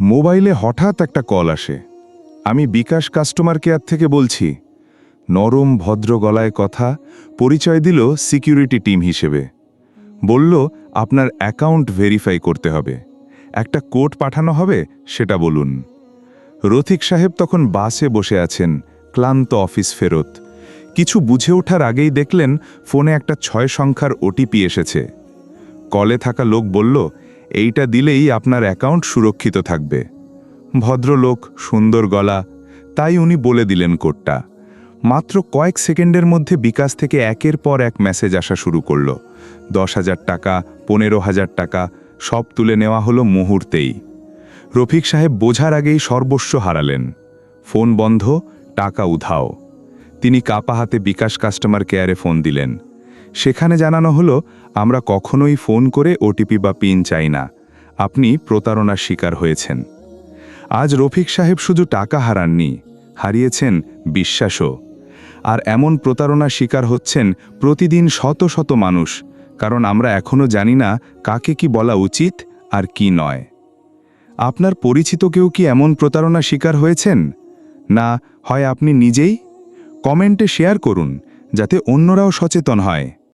মোবাইলে হঠাৎ একটা কল আসে। আমি বিকাশ কাস্টমার কেয়ার থেকে বলছি, নরম, ভদ্র গলায় কথা, পরিচয় দিল সিকিউরিটি টিম হিসেবে। বলল, আপনার অ্যাকাউন্ট ভেরিফাই করতে হবে। একটা কোড পাঠানো হবে, সেটা বলুন। রথিক সাহেব তখন বাসে বসে আছেন, ক্লান্ত অফিস ফেরত। কিছু বুঝে ওঠার আগেই দেখলেন ফোনে একটা ছয় সংখ্যার ওটিপি এসেছে। কলে থাকা লোক বলল এইটা দিলেই আপনার অ্যাকাউন্ট সুরক্ষিত থাকবে। ভদ্রলোক, সুন্দর গলা, তাই উনি বলে দিলেন কোডটা। মাত্র কয়েক সেকেন্ডের মধ্যে বিকাশ থেকে একের পর এক মেসেজ আসা শুরু করল। দশ হাজার টাকা, পনেরো হাজার টাকা, সব তুলে নেওয়া হলো মুহূর্তেই। রফিক সাহেব বোঝার আগেই সর্বস্ব হারালেন। ফোন বন্ধ, টাকা উধাও। তিনি কাপা হাতে বিকাশ কাস্টমার কেয়ারে ফোন দিলেন। সেখানে জানানো হলো, আমরা কখনোই ফোন করে ওটিপি বা পিন চাই না। আপনি প্রতারণার শিকার হয়েছেন। আজ রফিক সাহেব শুধু টাকা হারাননি, হারিয়েছেন বিশ্বাসও। আর এমন প্রতারণার শিকার হচ্ছেন প্রতিদিন শত শত মানুষ, কারণ আমরা এখনও জানি না কাকে কি বলা উচিত আর কি নয়। আপনার পরিচিত কেউ কি এমন প্রতারণার শিকার হয়েছেন? না, হয় আপনি নিজেই? কমেন্টে শেয়ার করুন, যাতে অন্যরাও সচেতন হয়।